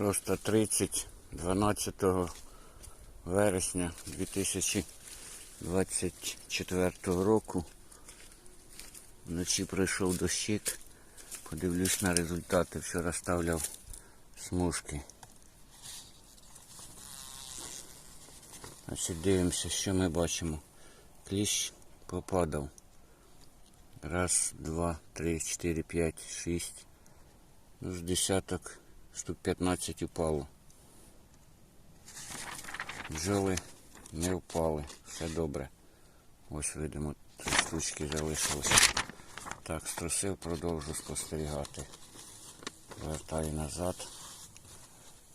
6.30 12 вересня 2024 року. Вночі пройшов дощик. Подивлюсь на результати. Вчора ставляв смужки. Значить, дивимося, що ми бачимо. Кліщ попадав. Раз, два, три, чотири, п'ять, шість. Ну, з десяток, штук 15 упало. Бджоли не впали. Все добре. Ось видимо, штучки залишилося. Так, струсив, продовжу спостерігати. Вертаю назад.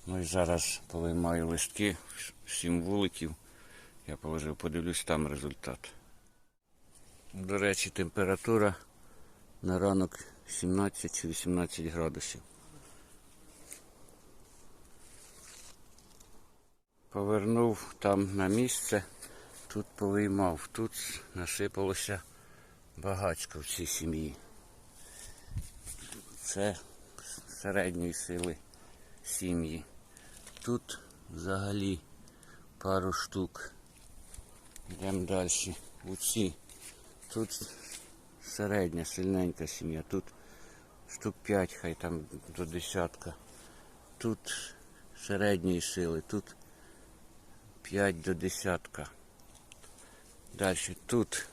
Ну і зараз повиймаю листки, сім вуликів. Я положив, подивлюсь там результат. До речі, температура на ранок 17 чи 18 градусів. Повернув там на місце, тут повиймав, тут насипалося багачко в цій сім'ї. Це середньої сили сім'ї. Тут взагалі пару штук. Йдемо далі. Оці. Тут середня, сильненька сім'я. Тут штук 5, хай там до десятка. Тут середньої сили, тут 5 до десятка. Далі тут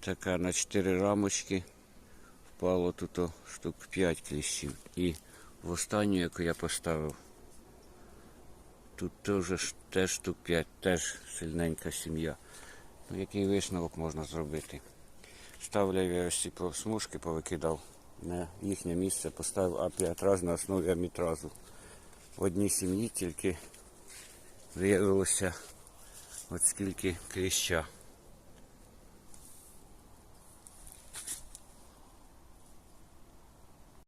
така на 4 рамочки. Впало тут штук 5 кліщів. І в останню, яку я поставив, тут теж, теж штук 5, теж сильненька сім'я. Ну, який висновок можна зробити? Ставляю я ось ці смужки, повикидав на їхнє місце, поставив апіатраз на основі амітразу. В одній сім'ї тільки виявилося от скільки кліща.